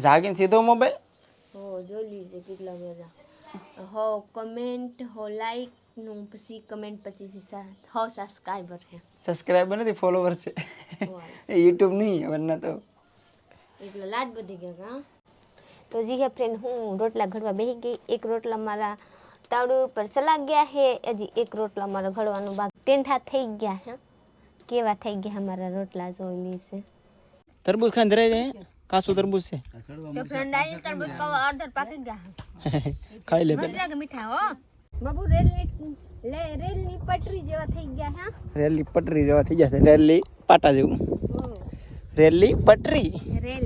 જાગીને સીધો મોબાઈલ હો જોઈ લીજે કેટલા બધા. હો કમેન્ટ હો લાઈકનું પછી કમેન્ટ પછી સા- હો સબસ્ક્રાઇબર છે. સબસ્ક્રાઈબર નથી ફોલોવર છે. યુટ્યુબ નહીં વરના તો. એટલે લાડ બધી ગયા હા તો જી હે ફ્રેન્ડ હું રોટલા ઘડવા બેસી ગઈ. એક રોટલા મારા તાવડું ઉપર સલાગ ગયા હે. હજી એક રોટલા મારા ઘડવાનું બાકી. ટેંઠા થઈ ગયા છે કેવા થઈ ગયા મારા રોટલા જોઈ લીશે તરબૂચ ખાઈને ધરાઈ જાય કાસુ તરબૂજ છે? તો ફ્રેન્ડ આવી તરબૂજ કવ અડધર પાકી ગયા. ખાઈ લે મસ્ત કે મીઠા હો. બાબુ રેલની લે રેલની પટરી જેવા થઈ ગયા હા? ની પટરી જેવા થઈ જશે રેલી પાટા જેવું. રેલી પટરી? રેલ.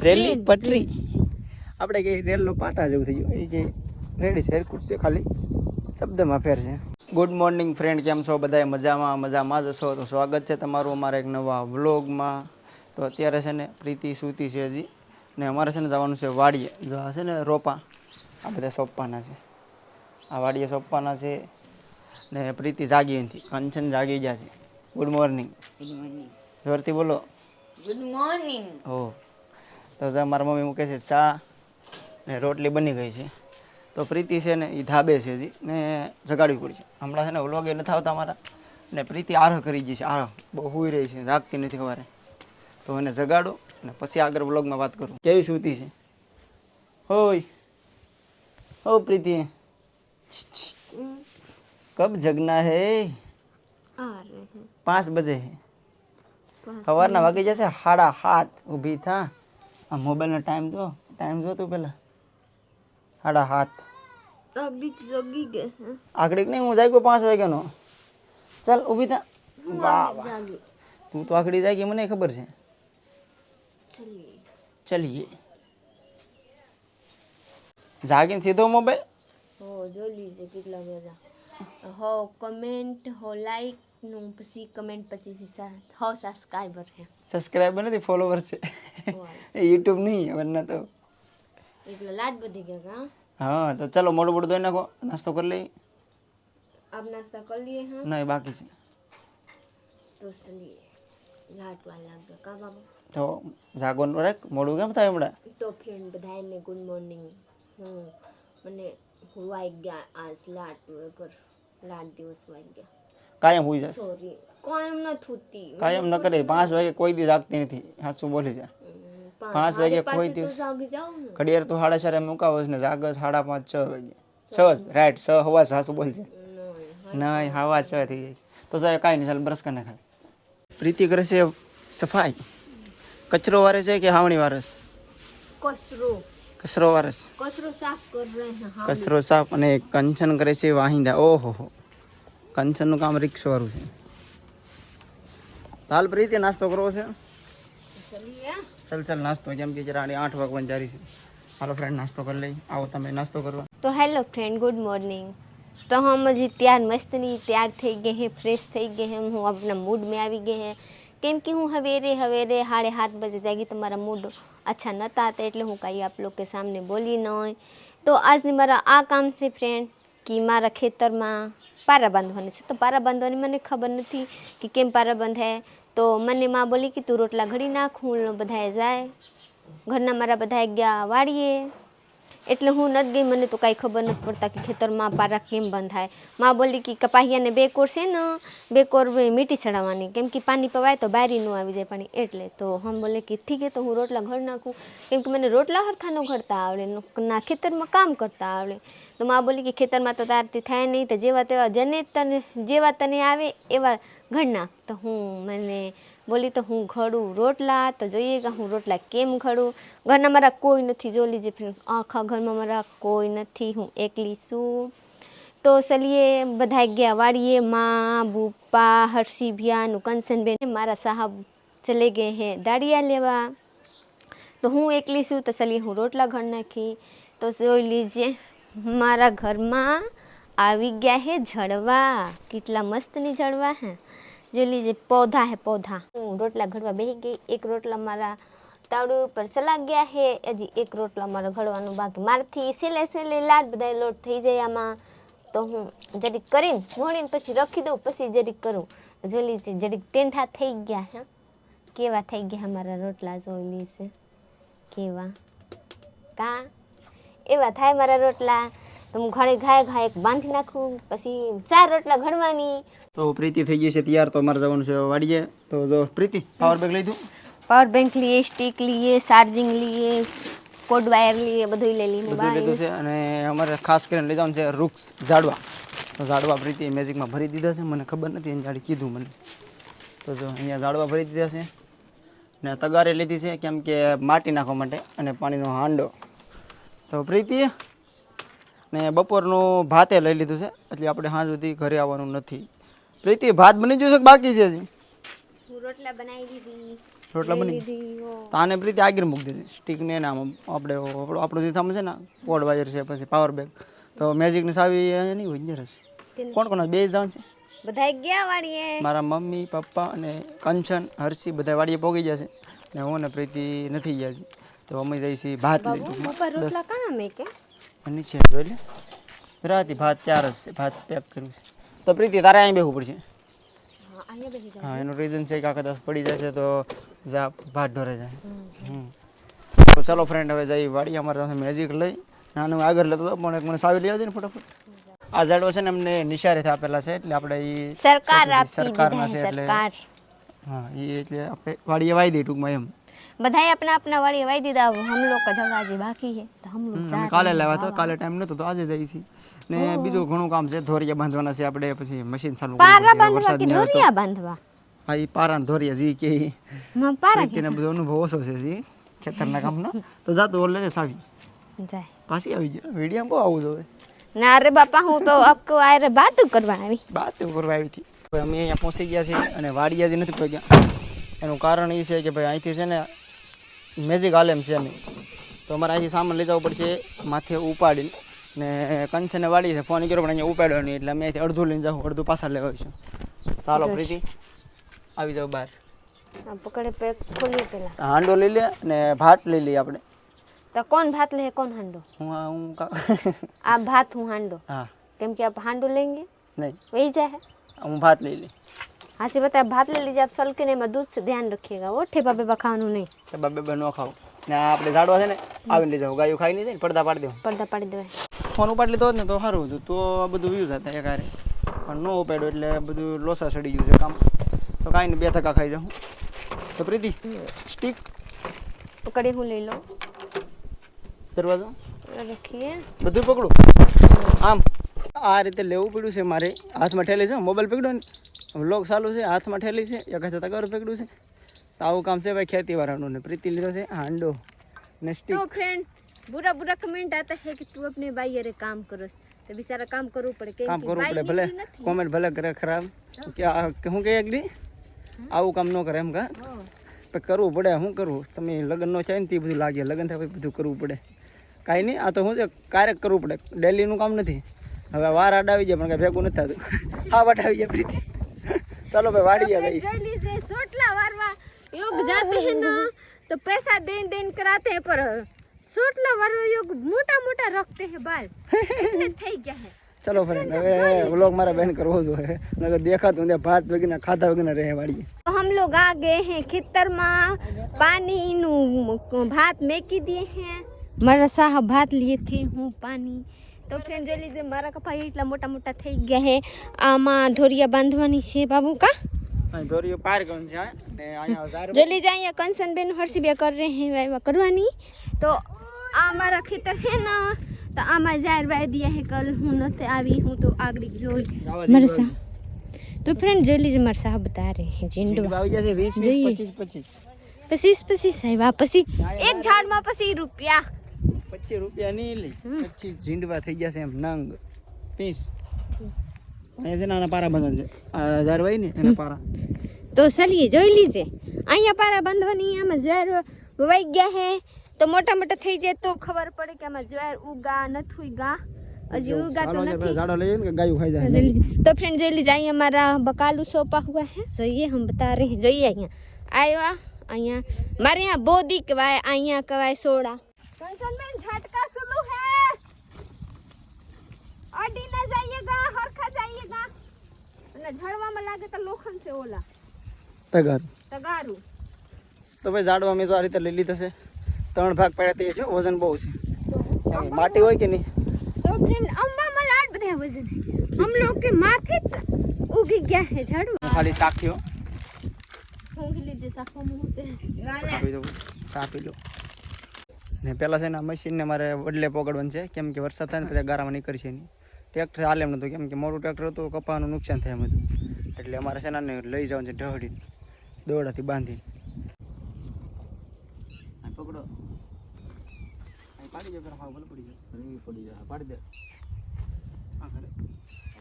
રેલી. પટરી? આપણે કે રેલનો પાટા જેવું થઈ ગયું. એ કે રેડી છે કુછ છે ખાલી. શબ્દમાં ફેર છે. ગુડ મોર્નિંગ ફ્રેન્ડ કેમ છો? બધાય મજામાં મજામાં જ છો? તો સ્વાગત છે તમારું અમારા એક નવા વ્લોગમાં તો અત્યારે છે ને પ્રીતિ સૂતી છે હજી. ને અમારે છે ને જવાનું છે વાડીએ. જો આ છે ને રોપા. આ બધા સોંપવાના છે. આ વાડીએ સોંપવાના છે. ને પ્રીતિ જાગી નથી કંચન જાગી ગયા છે. ગુડ મોર્નિંગ જોરથી બોલો. ગુડ મોર્નિંગ હો. તો જો મારા મમ્મી મૂકે છે ચા ને રોટલી બની ગઈ છે. તો પ્રીતિ છે ને એ ધાબે છે હજી ને જગાડવી પડી છે. હમણાં છે ને વ્લોગ એ નથી આવતા મારા ને પ્રીતિ આરહ કરી ગઈ છે. આરહ. બહુ હુઈ રહી છે. જાગતી નથી ખબર તો એને જગાડો ને પછી આગળ વ્લોગમાં વાત કરું. કેવી સૂતી છે? હોય હો પ્રીતિ. કબ જગના હે? પાંચ બજે હે. સવારના વાગી જશે સાડા હાથ ઊભી થા. આ મોબાઈલનો ટાઈમ જો ટાઈમ જો તું પેલા સાડા હાથ જગી આખડી નહીં હું જાગ્યો પાંચ વાગ્યાનો. ચાલ ઊભી થા. વાહ વાહ. તું તો આખડી જાગી મને ખબર છે. ચલીએ ચલીએ જાગીને સીધો મોબાઈલ હો જોઈ લીજે કેટલા બધા હો કમેન્ટ હો લાઈકનું પછી કમેન્ટ પછી સા- હો સબસ્ક્રાઈબર છે સબસ્ક્રાઈબર નથી ફોલોવર છે વાહ. એ યુટ્યુબ નહીં વરના તો એટલે લાડ બધી ગયા હા હા તો ચાલો મોડું મોડું ધોઈ નાખો નાસ્તો કરી લઈ આપ નાસ્તા કરી લીએ હા નહીં બાકી છે તો ચલીએ લાટવા લાગે કા બાબુ તો જાગો રાખ મોડું કેમ થાય હમણાં? તો ફ્રેન્ડ બધાને ગુડ મોર્નિંગ હું મને હુવાઈ ગયા આજ લાટ વગર લાટ દિવસ વાઈ ગયા. કાયમ હોઈ જશે? સોરી કાયમ ન થૂતી. કાયમ ન કરે પાંચ વાગે કોઈ દી જાગતી નથી. સાચું બોલી છે. પાંચ વાગે કોઈ દિવસ. ઘડિયાળ તો સાડા ચારે મુકાવો ને જાગે સાડા પાંચ છ વાગે. છ જ રાઈટ છ હવા સાસુ બોલ છે. નહીં હવા છ થઈ જાય છે. તો સાહેબ કાંઈ નહીં ચાલ બ્રશ કરીને ખાલી. પ્રીતિ કરે છે સફાઈ. કચરો વારે છે કે હાવણી વારસ કચરો. કચરો વારસ કચરો સાફ કરે કચરો સાફ અને કંચન કરે છે વાહિંદા. ઓહો હો. કંચનનું કામ રિક્ષ વાળું છે. હાલ પ્રીતિ નાસ્તો કરવો છે? ચલ ચલ નાસ્તો. જેમ કે જરા આઠ વાગવાની જારી છે. હાલો ફ્રેન્ડ નાસ્તો કરી લઈ. આવો તમે નાસ્તો કરવા. તો હેલો ફ્રેન્ડ ગુડ મોર્નિંગ તો હમ હજી ત્યાર મસ્તની તૈયાર થઈ ગઈ હે ફ્રેશ થઈ ગઈ હે. હું આપણા મૂડમાં આવી ગઈ હે. કેમ કે હું હવેરે હવેરે સાડે સાત બજે જાગી તો મારા મૂડ અચ્છા નહોતા હતા એટલે હું કાંઈ આપ લોકો સામને બોલી નહીં તો આજની મારા આ કામ છે ફ્રેન્ડ કે મારા ખેતરમાં પારા બાંધવાની છે. તો પારા બાંધવાની મને ખબર નથી કે કેમ પારા બંધાય તો મને માં બોલી કે તું રોટલા ઘડી નાખ, હું બધાએ જાય. ઘરના મારા બધાએ ગયા વાળીએ. એટલે હું નથી ગઈ, મને તો કાંઈ ખબર નથી પડતા કે ખેતરમાં પારા કેમ બંધાય. માં બોલી કે કપાહિયાને બે કોર છે ને, બે કોર મીઠી ચડાવવાની. કેમ કે પાણી પવાય તો બારી ન આવી જાય પાણી. એટલે તો હમ બોલે કે ઠીક હે તો હું રોટલા ઘર નાખું. કેમ કે મને રોટલા હરખા ન ઘડતા આવડે, ના ખેતરમાં કામ કરતા આવડે. તો માં બોલી કે ખેતરમાં તો તારથી થાય નહીં, તો જેવા તેવા જને તને, જેવા તને આવે એવા ઘરના તો હું મને બોલી, તો હું ઘડું રોટલા, તો જોઈએ કે હું રોટલા કેમ ઘડું? ઘરના મારા કોઈ નથી. જો લીજે ફ્રેન્ડ, આખા ઘરમાં મારા કોઈ નથી, હું એકલી છું. તો ચલીએ બધા ગયા વાળીએ માં, બુપ્પા, હર્ષી ભિયાનું કંચનબેન મારા સાહબ ચલે ગયે હે દાડિયા લેવા. તો હું એકલી છું, તો ચલીએ હું રોટલા ઘર નાખી. તો જોઈ લીજે મારા ઘરમાં આવી ગયા હે જળવા કેટલા મસ્તની જળવા હે. લીજીએ પૌધા હે, પૌધા. હું રોટલા ઘડવા બેસી ગઈ. એક રોટલા મારા તાવડું ઉપર સલા ગયા હે. હજી એક રોટલા મારે ઘડવાનું બાકી. મારથી સેલે સેલે લાડ બધા લોટ થઈ જાય આમાં. તો હું જરીક કરીને મોળીને પછી રાખી દઉં, પછી જરીક કરું. જોઈ છે જરીક ટેંઠા થઈ ગયા હા કેવા થઈ ગયા મારા રોટલા જોઈ છે કેવા? કા? એવા થાય મારા રોટલા. તો હું ઘરે ઘાય ઘાય એક બાંધી નાખું પછી ચાર રોટલા ઘડવાની તો પ્રીતિ થઈ ગઈ છે તૈયાર તો અમારે જવાનું છે વાડીએ તો જો પ્રીતિ પાવર બેંક લઈ દઉં પાવર બેંક લઈએ સ્ટીક લઈએ ચાર્જિંગ લઈએ કોડ વાયર લઈએ બધું લઈ લઈને બધું લીધું છે અને અમારે ખાસ કરીને લઈ જવાનું છે વૃક્ષ ઝાડવા. તો ઝાડવા પ્રીતિ મેજિકમાં ભરી દીધા છે મને ખબર નથી એને ઝાડી કીધું મને. તો જો અહીંયા ઝાડવા ભરી દીધા છે. ને તગારે લીધી છે કેમ કે માટી નાખવા માટે અને પાણીનો હાંડો. તો પ્રીતિ ને બપોરનું ભાતે લઈ લીધું છે એટલે આપણે સાંજ સુધી ઘરે આવવાનું નથી. પ્રીતિ ભાત બની ગયું છે કે બાકી છે હજી? રોટલા બનાવી દીધી. રોટલા બની તો આને પ્રીતિ આગળ મૂકી દીધી સ્ટીક ને આમ આપણે આપણું જે થામ છે ને પોડ વાયર છે પછી પાવર બેગ તો મેજિકની સાવી અહીંયા નહીં હોય અંદર હશે કોણ કોણ બે જણ છે. બધા ગયા વાડીએ? મારા મમ્મી પપ્પા અને કંચન હર્ષી બધા વાડીએ પોગી જશે ને હું ને પ્રીતિ નથી ગયા છે તો અમે જઈશી ભાત લઈ. કે નીચે જોઈ લે. રાતી ભાત ચાર જ છે ભાત પેક કર્યું છે. તો પ્રીતિ તારે અહીં બેહવું પડશે? હા એનું રીઝન છે કે આખા દસ પડી જશે તો જા ભાત ઢોરે જાય હમ. તો ચાલો ફ્રેન્ડ હવે જઈ વાડી અમારે પાસે મેજિક લઈ. નાનું આગળ લેતો હતો પણ એક મને સાવી લઈ આવજે ને ફટાફટ. આ ઝાડો છે ને અમને નિશારેથી આપેલા છે એટલે આપણે એ સરકાર સરકારના છે એટલે હા એ એટલે આપણે વાડીએ વાઈ દઈએ ટૂંકમાં એમ. બધાએ અપના અપના વાળી વાઈ દીધા હમ લોગ કા જવાજી બાકી હે તો હમ લોગ જા કાલે લાવ્યા તો કાલે ટાઈમ નતો તો આજે જઈ છી ને બીજું ઘણું કામ છે ધોરિયા બાંધવાના છે આપણે પછી મશીન ચાલુ પારા બાંધવા કે ધોરિયા બાંધવા? હા ઈ પારા ધોરિયા જી કે માં પારા કે. બધો અનુભવ ઓછો છે જી ખેતરના કામનો. તો જા તો લે સાવી. જાય. પાછી આવી ગયો. વિડિયો બહુ આવું જોવે ના રે બાપા હું તો આપકો આરે બાતું કરવા આવી. બાતું કરવા આવી હતી. અમે અહીંયા પહોંચી ગયા છે અને વાડિયા જે નથી પહોંચ્યા. એનું કારણ એ છે કે ભાઈ અહીંથી છે ને મેજિક હાલેમ છે નહીં તો અમારે અહીંથી સામાન લઈ જવું પડશે માથે ઉપાડીને ને કંચને વાળી છે ફોન કર્યો પણ અહીંયા ઉપાડ્યો નહીં એટલે અમે અહીંથી અડધું લઈને જાઉં અડધું પાછા લેવા આવીશું. ચાલો પ્રીતિ આવી જાવ બહાર. પકડે પેક ખોલી હાંડો લઈ લે ને ભાત લઈ લઈએ આપણે. તો કોણ ભાત લે કોણ હાંડો? હું હું આ ભાત હું હાંડો. હા. કેમ કે આપ હાંડો લેંગે? નહીં. વહી જાય હું ભાત લઈ લઈ. हाँ से बताया भात ले लीजिए आप सल के नहीं दूध से ध्यान रखिएगा वो ठेपा बेबा ખાવાનું નહીં ઠેપા બેબા નો ખાવ ને આપણે ઝાડવા છે ને આવીને લઈ જાવ ગાયો ખાઈ નહીં જાય પડદા પાડી દેવું પડદા પાડી દેવાય ફોન ઉપાડી લેતો ને તો સારું હતું તો આ બધું વ્યૂ થતા એકારે પણ નો ઉપાડ્યો એટલે બધું લોસા સડી ગયું છે કામ તો કાંઈ નહીં બે થકા ખાઈ જાઉં તો પ્રીતિ સ્ટીક પકડી હું લઈ લઉં દરવાજો રખીએ બધું પકડું આમ આ રીતે લેવું પડ્યું છે મારે હાથમાં ઠેલે છે મોબાઈલ પકડો ને વ્લોગ ચાલુ છે હાથમાં ઠેલી છે એક હાથે તગારું પકડ્યું છે. તો આવું કામ છે ભાઈ ખેતીવાળાનું ને પ્રીતિ લીધો છે હાંડો ને સ્ટીક તો ફ્રેન્ડ બુરા બુરા કમેન્ટ આતા હે કે તું અપને ભાઈ રે કામ કરો તો બિચારા કામ કરવું પડે કે કામ કરવું પડે ભલે. કોમેન્ટ ભલે કરે ખરાબ. કે હું કે એકડી આવું કામ ન કરે એમ કા? કરવું પડે શું કરું? તમે લગ્ન ન થાય ને તે બધું લાગે લગન થાય બધું કરવું પડે. કાંઈ નહીં આ તો શું છે ક્યારેક કરવું પડે. ડેલીનું કામ નથી. હવે વાર આડાવી જાય પણ કાંઈ ભેગું નથી થતું. હા વટ આવી જાય પ્રીતિ. ચલો ભાઈ વાડીએ ગઈ જઈ લીજે સોટલા વારવા. યોગ જાતે હે ના તો પૈસા દેન દેન કરાતે હે પર સોટલા વારવા યોગ મોટા મોટા રખતે હે બાલ. એટલે થઈ ગયા હે. ચલો ફરેન હવે વ્લોગ મારા બહેન કરવો જો હે નકર દેખાતું ને ભાત વગેરે ખાધા વગેરે રહે વાડીએ. તો હમ લોગ આ ગए હે ખેતરમાં પાણી નું ભાત મેકી દિયે હે. મારા સાહ ભાત લીએ થે હું પાણી. તો ફ્રેન્ડ જોઈ લીધું મારા કપા એટલા મોટા મોટા થઈ ગયા હે. આમાં ધોરિયા બાંધવાની છે બાબુ કા? ધોરિયો પાર ગણ છે ને અહીંયા જલ્દી કર રહે કરવાની. તો આ મારા ખેતર હે ને તો આમાં જાહેર વાય દિયા હે કલ હું નથી આવી હું તો આગળ જોઈ. મરસા. તો ફ્રેન્ડ જલ્દી જ મારા સાહેબ બતા રહે પચીસ પચીસ. આવ્યા પછી એક ઝાડમાં પછી રૂપિયા. પચીસ રૂપિયા નહીં લે. પચીસ જીંડવા થઈ ગયા છે એમ નંગ. પીસ અહીંયા છે નાના પારા બંધન છે. હજાર હોય ને એના પારા. તો સલીએ જોઈ લીજે. અહીંયા પારા બંધવાની આમાં ઝેર વહી ગયા હે. તો મોટા મોટા થઈ જાય તો ખબર પડે કે આમાં ઝેર ઉગા નથી ઉગા. હજી ઉગા તો નથી. ઝાડો જાય. મારા બકાલુ સોપા હુआ હે. જોઈએ હમ બતા રહે જોઈએ અહીંયા. આવ્યા અહીંયા. મારે અહીંયા બોદી કવાય અહિયાં કવાય સોડા. કંચનબેન ગાડી ના જાઈએગા હરખા જાઈએગા. અને ઝડવામાં લાગે તો લોખંડ છે ઓલા. તગારું. તગારું. તો ભાઈ ઝાડવા મેં તો આ રીતે લઈ લીધા છે. ત્રણ ભાગ પડ્યા તે છે વજન બહુ છે. માટી હોય કે નહીં? તો ફ્રેન્ડ અંબામાં લાડ બધા વજન. હમ લોગ કે માથે ઉગી ગયા છે ઝાડવા. ખાલી સાખ્યો ઊંઘી લીજે સાખો મું છે. ગાલે લો. ને પહેલાં છે ને મશીનને મારે વડલે પકડવાનું છે. કેમ કે વરસાદ થાય ને ત્યારે ગારામાં નીકળશે નહીં. ટ્રેક્ટર હાલે એમ નહોતું કેમ કે મોટું ટ્રેક્ટર હતું કપાનું નુકસાન થાય એમ હતું. એટલે અમારે છે ને લઈ જવાનું છે ઢહડીને દોડાથી બાંધીને. પકડો. પાડી જાય હા ભલે પડી જાય. પડી જાય. પાડી દે. હા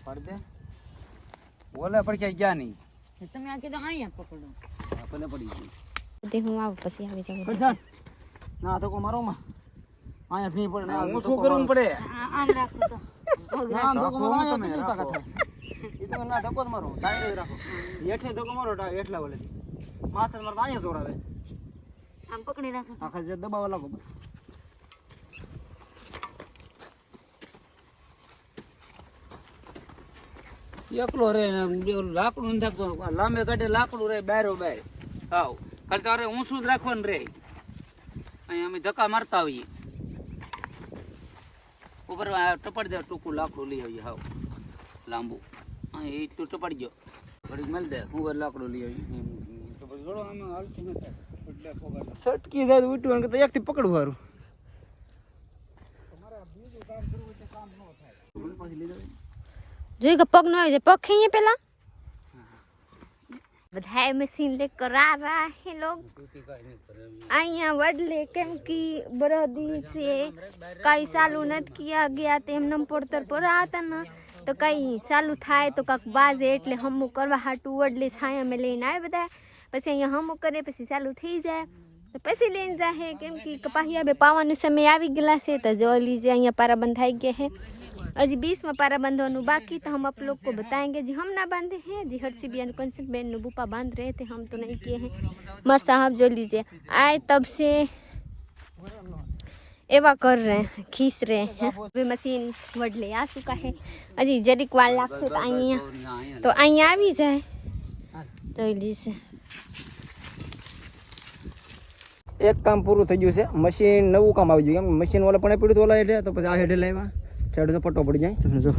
પાડી દે. ઓલે પર ક્યાંય ગયા નહીં. તમે આ કીધું અહીંયા પકડો. ભલે પડી જાય. તે હું આવ પછી આવી જાઉં. ના તો કો મારો માં અહીંયા ફી પડે ના હું શું કરવું પડે? આમ રાખો તો. ના આમ મારો અહીંયા કેટલી તાકાત. થાય એ તમે ના ધક્કો જ મારો ડાયરેક્ટ જ રાખો. હેઠે ધક્કો મારો ડા- હેઠલા માથે મારે અહીંયા જોર આવે આમ પકડી રાખો. આખા જે દબાવવા લાગો એકલો રે લાકડું નથી લાંબે કાઢે લાકડું રે બારો બાર હાવ. ખાલી તારે ઊંચું જ રાખવાનું રે. અહીંયા અમે ધક્કા મારતા આવીએ. ઉપર ટપાડી દે ટૂંકું લાકડું લઈ આવીએ હાવ. લાંબુ. અહીં એટલું ટપાડી ગયો ઘડીક મળી દે હું વાર લાકડું લઈ આવીએ. સટકી જાય તો ઉઠવું તો એકથી પકડવું સારું જોઈ કે પગ ન આવી જાય પગ ખાઈએ પેલા? बधाई मशीन लेकर आ रहा है लोग। आइया वर्ड लेके की बरोदी से। कई साल उन्नत किया गया थे हम नम पोर्टर पर आता ना। तो कई साल उठाए तो कक बाज एट ले हम मुकर वहा टू वर्ड ले छाया में लेना है बधाए पैसे यहाँ हम मुकरे पैसे साल उठी जाए। तो पैसे ले जाए क्योंकि कपाहिया बे पावन समय आ गया से तो जो लीजिए यहाँ पारा बंधाई गए है। और जी बीस में पारा बंधो नु बाकी तो हम आप लोग को बताएँगे जी, हम ना बांधे हैं जी हर सी बी में नुबूपा बाँध रहे थे, हम तो नहीं किए हैं। मर साहब, जो लीजिए, आए तब से एवा कर रहे हैं, खींच रहे हैं। अभी मशीन वड ले आ चुका है। अजी जरी क्वाल लाख से आइया तो आइया भी तो जाए। तो लीजिए। एक काम पूरु थे मशीन नव काम आई गए मशीन वाला पड़े पीड़ित वाला हेडे तो पे आ लेवा ઠેડું તો પટ્ટો પડી જાય. તમને જો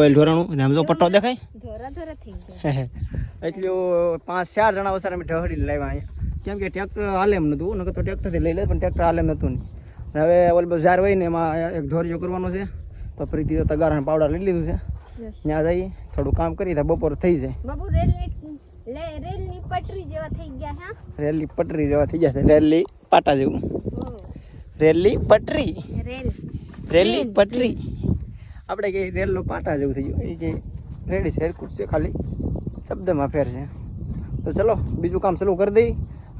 ઓઇલ ઢોરાણું અને આમ જો પટ્ટો દેખાય. ધોરા ધોરા થઈ એટલું પાંચ ચાર જણા વસાર અમે ઢહડીને લાવ્યા અહીંયા. કેમ કે ટ્રેક્ટર હાલે એમ નહોતું નકર તો ટ્રેક્ટરથી લઈ લે પણ ટ્રેક્ટર હાલે એમ નતું નહીં હવે ઓલ બધું ઝાર હોય ને એમાં એક ધોરિયો કરવાનો છે. તો ફરીથી તગાર અને પાવડર લઈ લીધું છે. ત્યાં જઈએ થોડું કામ કરી તો બપોર થઈ જાય. બાબુ રેલની પટરી જેવા થઈ ગયા હા? રેલની પટરી જેવા થઈ પાટા જેવું. રેલની પટરી. રેલ. રેલી પટરી. આપણે કે રેલનો પાટા જેવું થઈ ગયું. એ કે રેડી છે હેરકૂટ છે ખાલી. શબ્દમાં ફેર છે. તો ચલો બીજું કામ ચાલુ કરી દઈ.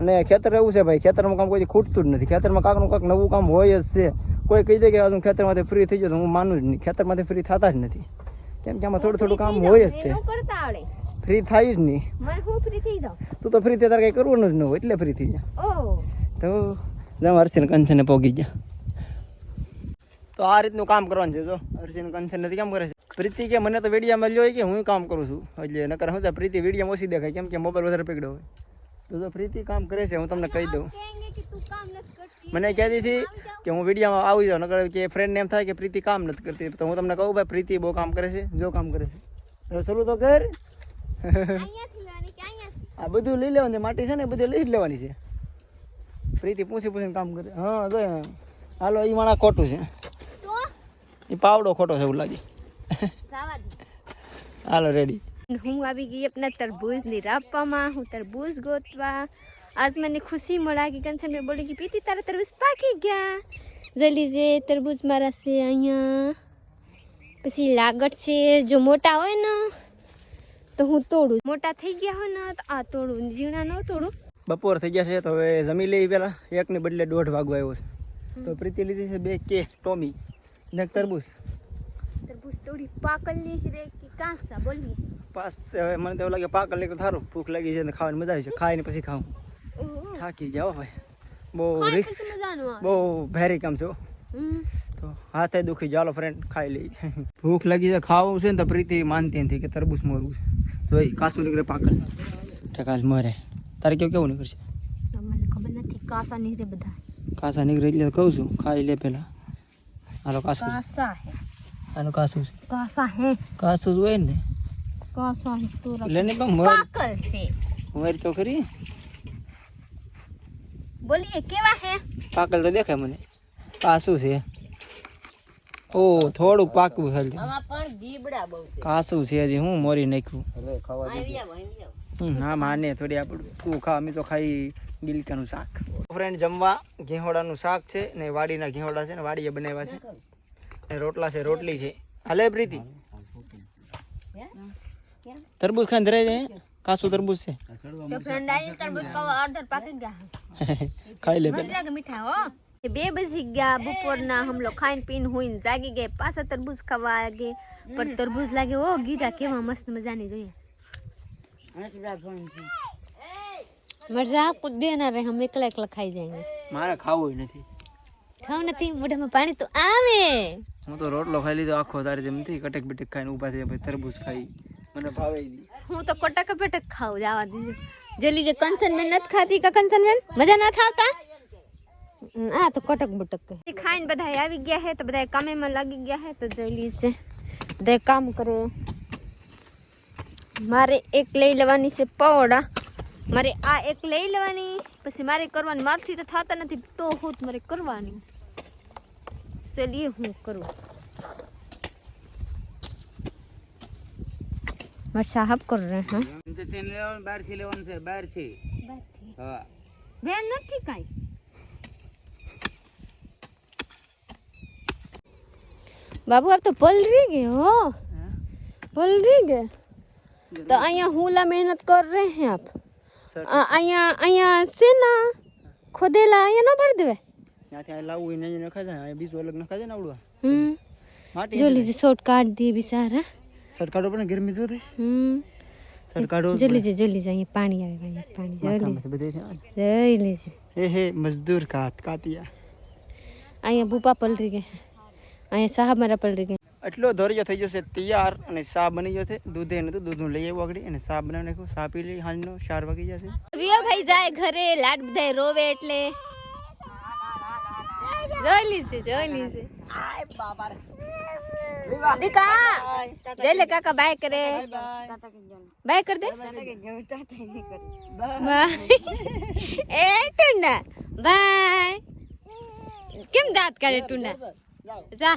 અને ખેતર એવું છે ભાઈ ખેતરમાં કામ કોઈ ખૂટતું જ નથી. ખેતરમાં કાંકનું કાંક નવું કામ હોય જ છે. કોઈ કહી દે કે હું ખેતરમાંથી ફ્રી થઈ ગયો તો હું માનું જ નહીં. ખેતરમાંથી ફ્રી થતા જ નથી. કેમ કે આમાં થોડું થોડું કામ હોય જ છે. ફ્રી થાય જ નહીં. તું તો ફ્રી થઈ તારે કંઈ કરવાનું જ ન હોય એટલે ફ્રી થઈ જા. તો જામ હર્ષિન કંચને પોગી ગયા. તો આ રીતનું કામ કરવાનું છે જો. અરજીનું કંચન નથી કામ કરે છે. પ્રીતિ કે મને તો વિડીયામાં લ્યો કે હું કામ કરું છું? એટલે નકર શું પ્રીતિ વિડીયામાં ઓછી દેખાય કેમ કે મોબાઈલ વધારે પકડ્યો હોય. તો જો પ્રીતિ કામ કરે છે હું તમને કહી દઉં. મને કહેતી હતી કે હું વિડીયામાં આવી જાઉં નકર કે ફ્રેન્ડને એમ થાય કે પ્રીતિ કામ નથી કરતી. તો હું તમને કહું ભાઈ પ્રીતિ બહુ કામ કરે છે જો કામ કરે છે. શરૂ તો કર. આ બધું લઈ લેવાનું છે માટી છે ને બધી લઈ જ લેવાની છે. પ્રીતિ પૂછી પૂછીને કામ કરે. હા જો હાલો એ માણા ખોટું છે. એ પાવડો ખોટો છે એવું લાગે. હાલો રેડી હું આવી ગઈ આપણા તરબૂજની રાપવામાં હું તરબૂજ ગોતવા. આજ મને ખુશી મળા કે કંચન બોલી કે પીતી તારા તરબૂજ પાકી ગયા. જલ્દી જે તરબૂજ મારા છે અહીંયા. પછી લાગટ છે જો મોટા હોય ને તો હું તોડું. મોટા થઈ ગયા હોય ને તો આ તોડું. ઝીણા ન તોડું. બપોર થઈ ગયા છે તો હવે જમી લઈ પેલા એક ને બદલે દોઢ વાગવા આવ્યો છે. તો પ્રીતિ લીધી છે બે કે ટોમી. ને તરબૂચ. તરબૂચ તોડી પાકલની રે કે કાંસા બોલીએ પાસ હવે મને તો લાગે પાકલ લઈ થારું. ભૂખ લાગી છે ને ખાવાની મજા આવી છે. ખાઈને પછી ખાઉં. થાકી જાઓ ભાઈ બહુ રિક્સ બહુ ભેરી કામ છે તો હાથે દુખી ચાલો ફ્રેન્ડ ખાઈ લઈ ભૂખ લાગી છે ખાવું છે ને તો પ્રીતિ માનતી નથી કે તરબૂચ મોરવું છે. જોઈ કાસું નીકળે પાકલ. ટકાલ મરે. તારે કેવું કેવું નીકળશે? મને ખબર નથી કાસા નીકળે બધા. કાસા નીકળે એટલે કહું છું ખાઈ લે પેલા આનો કાસું કાસા હે આનો કાસું છે કાસા હે કાસું હોય ને કાસા તો લેને પણ મોર પાકલ છે મોર તો ખરી બોલીએ કેવા હે પાકલ તો દેખાય મને કાસું છે ઓ થોડું પાકું હલ્દી કાસું છે હજી હું મોરી નાખ્યું. અરે ખાવા હમ હા માને થોડી આપણે તું ખા અમે તો ખાઈ ડીલકાનું શાક. ફ્રેન્ડ જમવા ઘેહોડાનું શાક છે ને વાડીના ઘેહોડા છે ને વાડીએ બનાવ્યા છે. ને રોટલા છે રોટલી છે. હાલે પ્રીતિ? તરબૂજ ખાઈને ધરાય જાય કાસું તરબૂજ છે. ખાઈ લે મીઠા હો. બે બજી ગયા બપોર ના હમલો ખાઈને પીન હોઈને જાગી ગયા પાછા તરબૂજ ખાવા લાગે. પણ તરબૂજ લાગે ઓ ગીધા કેવા મસ્ત મજાની જોઈએ. મરજા આપકો દેના રે હમ એકલા એકલા ખાઈ જાएंगे મારે ખાવું નથી. ખાવ નથી? મોઢામાં પાણી તો આવે. હું તો રોટલો ખાઈ લીધો આખો તારી જેમ થી કટક બટક ખાઈને ઊભા થઈ પછી તરબૂચ ખાઈ. મને ભાવે નહીં હું તો કોટક પેટક ખાઉં જવા દીધું જલી જે કંચન મેં નથી ખાતી કા કંચન મેં મજા ના થાવતા? હમ, આ તો કોટક બટક કહે. ખાઈને બધા આવી ગયા હે તો બધા કામેમાં લાગી ગયા હે તો જલી છે. બધા કામ કરે. મારે એક લઈ લેવાની છે પૌડા મારે આ એક લઈ લેવાની પછી મારે કરવાની મારથી તો થતા નથી તો હું મારે કરવાની ચલીએ હું કરું મારે સાહબ કર રહે હા તો તેન લેવાનું બહાર થી લેવાનું છે બહાર થી હા બેન નથી કાઈ બાબુ આપ તો પલ રહી ગઈ હો પલ રહી ગઈ તો અહીંયા હુલા મહેનત કર રહે હે આપ અહીંયા અહીંયા છે ના ખોદેલા અહીંયા ન ભરી દેવે ત્યાંથી આ લાવવું એને જ નખાય આ બીજું અલગ નખાય છે ને આવડું હમ. જો લીજે શોર્ટ કાઢ દીએ બિચારા. સરકારો પણ ગરમી જો થાય. હમ. સરકારો જો લીજે જો લીજે અહીંયા પાણી આવે અહીંયા પાણી. જો લીજે. બધે ત્યાં જોઈ લીજે. હે હે મજદૂર કાત કાતિયા. અહીંયા ભૂપા પલરી ગયા. અહીંયા સાહબ મારા પલરી ગયા. એટલો ધોરિયો થઈ જશે, તૈયાર અને ચા બની જશે. દૂધે નતું દૂધનું લઈ આવ્યું આગળ. અને ચા બનાવી નાખ્યું ચા પી લઈ હાંજનો ચાર વાગી જશે. વિયો ભાઈ જાય ઘરે, લાડ બધાય રોવે એટલે. જોઈ લીધે જોઈ લીધે દીકા લે કાકા બાય કરે. બાય કર દે. By A Tunda. બાય કેમ દાંત કાઢે ટુના જા.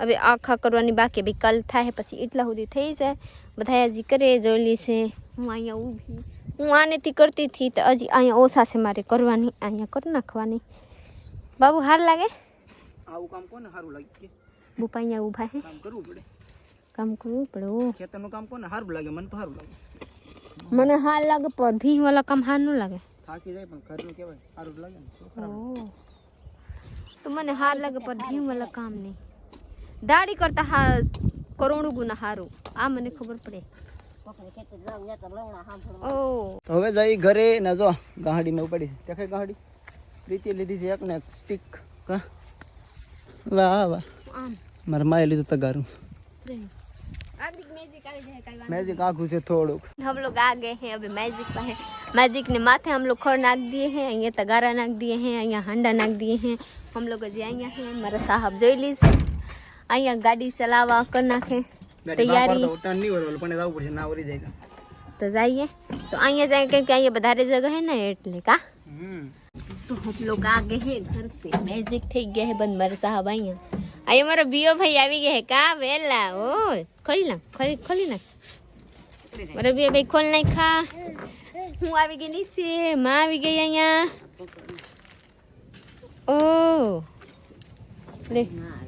હવે આખા કરવાની બાકી ભાઈ કાલ થાય પછી એટલા સુધી થઈ જાય. બધા હજી કરે જોઈ લીશે હું અહીંયા ઊભી. હું આનેથી કરતી હતી તો હજી અહીંયા ઓછા છે મારે કરવાની અહીંયા કરી નાખવાની. બાબુ હાર લાગે? આવું કામ કોને સારું લાગે? કે બુપા અહીંયા ઊભા હે. કામ કરવું પડે. કામ કરવું પડે ઓ. ખેતરનું કામ કોને સારું લાગે? મને તો સારું લાગે. મને હાર લાગે પર ભી વાળા કામ હાર ન લાગે. થાકી જાય પણ ઘરનું કહેવાય સારું જ લાગે ને. છોકરા ઓ. તો મને હાર લાગે પર ભી વાળા કામ નહીં. દાડી आ હા खबर पड़े ओ આ મને ખબર પડે હવે જઈ ઘરે ને જો ગાહડી ને ઉપાડી દેખે ગાહડી પ્રીતિ લીધી છે એક ને સ્ટીક કા? વાહ વાહ. મારા માએ લીધું તગારું मैजिक आ घुसे थोड़ो हम लोग आ गए हैं अभी मैजिक पे है मैजिक ने माथे हम लोग खड़ नाक दिए हैं यहाँ तगारा नाक दिए हैं यहाँ हंडा नाक दिए हैं हम लोग जाएँगे हैं हमारा साहब जोई लीजिए અહીંયા ગાડી ચલાવવા કરી નાખે તૈયારી તો જઈએ तो आइए जाए क्योंकि आइए बधारे जगह है ना एटले का तो हम लोग आ गए हैं घर पे मैजिक થઈ ગયા હે બંધ મારા સાહેબ અહીંયા આય મારો બીઓ ભાઈ આવી ગયા હે કા વેલા ઓ ખોલી ના ખોલી ખોલી ના મારો બીઓ ભાઈ ખોલ ના ખા હું આવી ગઈ નીચે માં આવી ગઈ અહીંયા ઓ લે માં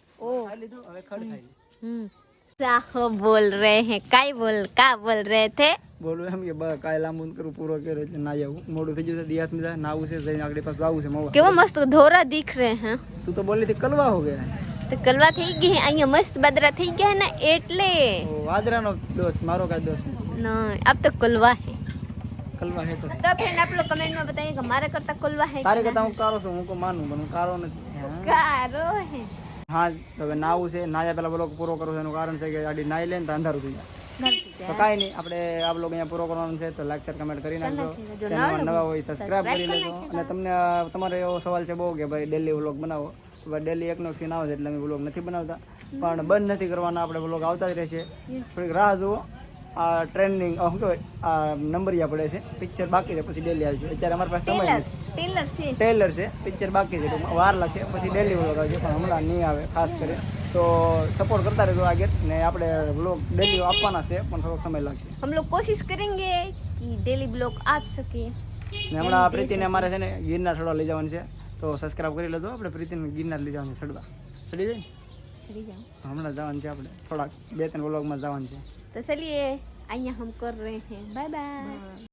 खाई થઈ જશે હે. તું કલવા મસ્ત બાદરા થઈ ગયા ને એટલે. વાદરાનો દોષ મારો દોષ ના આપ તો કલવા હે. કલવા હે તો. તો ફ્રેન્ડ આપ કમેન્ટમાં બતાઈએ કે મારા કરતા કલવા હે તારે કરતા હું કારો છું હું કો માનું પણ કારો નથી. કારો હે. હા હવે નાવું છે. નાયા પેલા બ્લોક પૂરો કરવો છે. એનું કારણ છે કે ગાડી નાહી લે ને તો અંધારું થઈ જાય. તો કાંઈ નહીં. આપણે આ બ્લોક અહીંયા પૂરો કરવાનો છે. તો લાઈક શેર કમેન્ટ કરી નાખજો. ચેનલમાં નવા હોય સબસ્ક્રાઇબ કરી લેજો. અને તમને તમારો એવો સવાલ છે બહુ કે ભાઈ ડેલી વ્લોગ બનાવો. ભાઈ ડેલી એકનો સીન આવે છે એટલે અમે વ્લોગ નથી બનાવતા. પણ બંધ નથી કરવાના. આપણે વ્લોગ આવતા જ રહેશે. થોડીક રાહ જુઓ. આ ટ્રેનિંગ શું કહેવાય? આ નંબરિયા પડે છે. પિક્ચર બાકી છે. પછી ડેલી આવશે અત્યારે અમારી પાસે સમય નથી. ટેલર છે. ટેલર છે પિક્ચર બાકી છે વાર લાગશે પછી ડેલી વ્લોગ આવશે પણ હમણાં નહીં આવે ખાસ કરી. તો સપોર્ટ કરતા રહેજો આગે ને આપણે વ્લોગ ડેલી આપવાના છે પણ થોડોક સમય લાગશે. હમ લોગ કોશિશ કરેંગે કે ડેલી બ્લોગ આપ સકે ને હમણાં પ્રીતિને અમારે છે ને ગિરનાર ચડવા લઈ જવાનું છે તો સબસ્ક્રાઇબ કરી લેજો આપણે પ્રીતિને ગિરનાર લઈ સડવા છે ચડવા. ચડી જાય? હમણાં જવાનું છે આપણે થોડાક બે ત્રણ વ્લોગમાં જવાનું છે. તો ચલીએ અહીંયા હમ કર રહે હે. Bye bye